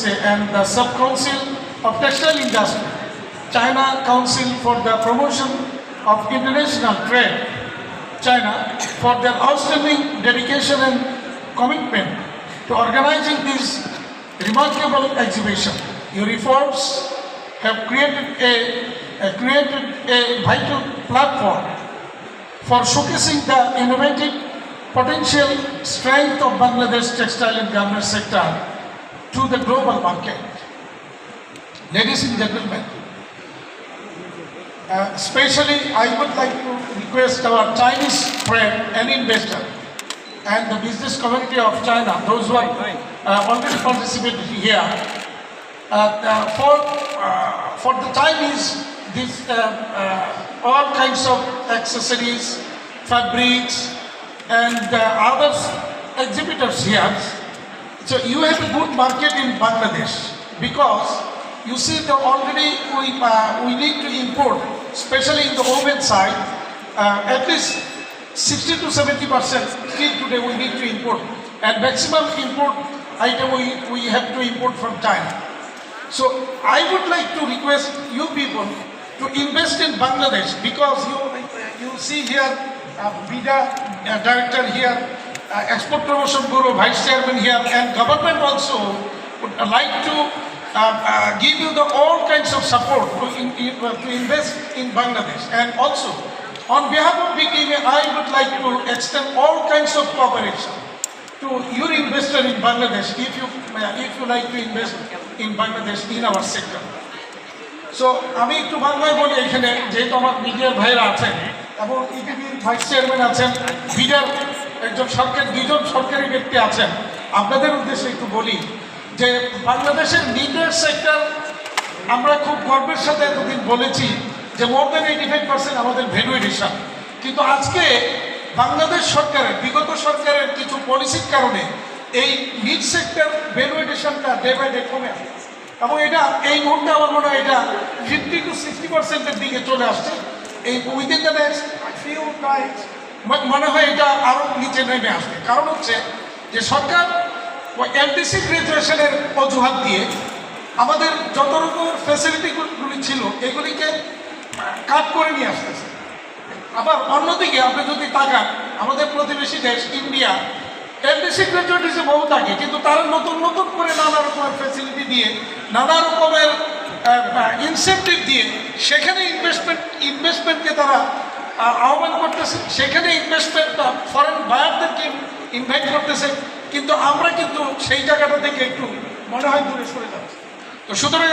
and the Sub-Council of Textile Industry, China Council for the Promotion of International Trade, China, for their outstanding dedication and commitment to organizing this remarkable exhibition. Your efforts have created a, uh, created a vital platform for showcasing the innovative potential strength of Bangladesh textile and garment sector to the global market. Ladies and gentlemen, uh, especially I would like to request our Chinese friend and investor and the business community of China, those who are uh, already participated here, uh, uh, for, uh, for the Chinese, this, uh, uh, all kinds of accessories, fabrics, and uh, other exhibitors here. So you have a good market in Bangladesh because you see the already we, uh, we need to import, especially in the woven side, uh, at least 60 to 70 percent still today we need to import and maximum import item we, we have to import from China. So I would like to request you people to invest in Bangladesh because you you see here uh, BIDA uh, director here, Export Promotion Bureau vice chairman here, and government also would like to uh, uh, give you the all kinds of support to, in, in, uh, to invest in Bangladesh. And also, on behalf of BKV, I would like to extend all kinds of cooperation to your investor in Bangladesh if you uh, if you like to invest in Bangladesh in our sector. So আমি একটু বাংলায় বলি এখানে যেহেতু আমার মিডিয়ার ভাইরা আছেন এবং ইটিভির ভাইস চেয়ারম্যান আছেন বিডার একজন সরকার দুজন সরকারি ব্যক্তি আছেন। আপনাদের উদ্দেশ্যে একটু বলি যে বাংলাদেশের মিডিয়ার সেক্টর আমরা খুব গর্বের সাথে এতদিন বলেছি যে more then eighty five percent আমাদের ভ্যালু এডিশন। কিন্তু আজকে বাংলাদেশ সরকারের, বিগত সরকারের কিছু পলিসির কারণে এই মিড সেক্টর ভ্যালু এডিশনটা ডে বাই ডে কমে আসছে। এবং এটা, এই মুহূর্তে আমার মনে হয় এটা ফিফটি টু সিক্সটি পার্সেন্টের দিকে চলে আসছে। এই within the next few night মনে হয় এটা আরও নিচে নেমে আসবে। কারণ হচ্ছে যে সরকার ওই এলটিসি গ্রাজুয়েশনের অজুহাত দিয়ে আমাদের যত রকম ফ্যাসিলিটিগুলি ছিল, এগুলিকে কাট করে নিয়ে আসতেছে। আবার অন্যদিকে আপনি যদি তাকান, আমাদের প্রতিবেশী দেশ, ইন্ডিয়া এলডিসি গ্রাজুয়েট হিসেবে বহু থাকে, কিন্তু তারা নতুন নতুন করে নানা রকমের ফ্যাসিলিটি দিয়ে, নানা রকমের ইনসেন্টিভ দিয়ে সেখানে ইনভেস্টমেন্ট ইনভেস্টমেন্টকে তারা আহ্বান করতেছে। সেখানে ইনভেস্টমেন্ট ফরেন বায়ারদেরকে ইনভাইট করতেছে। কিন্তু আমরা কিন্তু সেই জায়গাটা থেকে একটু মনে হয় দূরে সরে যাচ্ছি। তো সুতরাং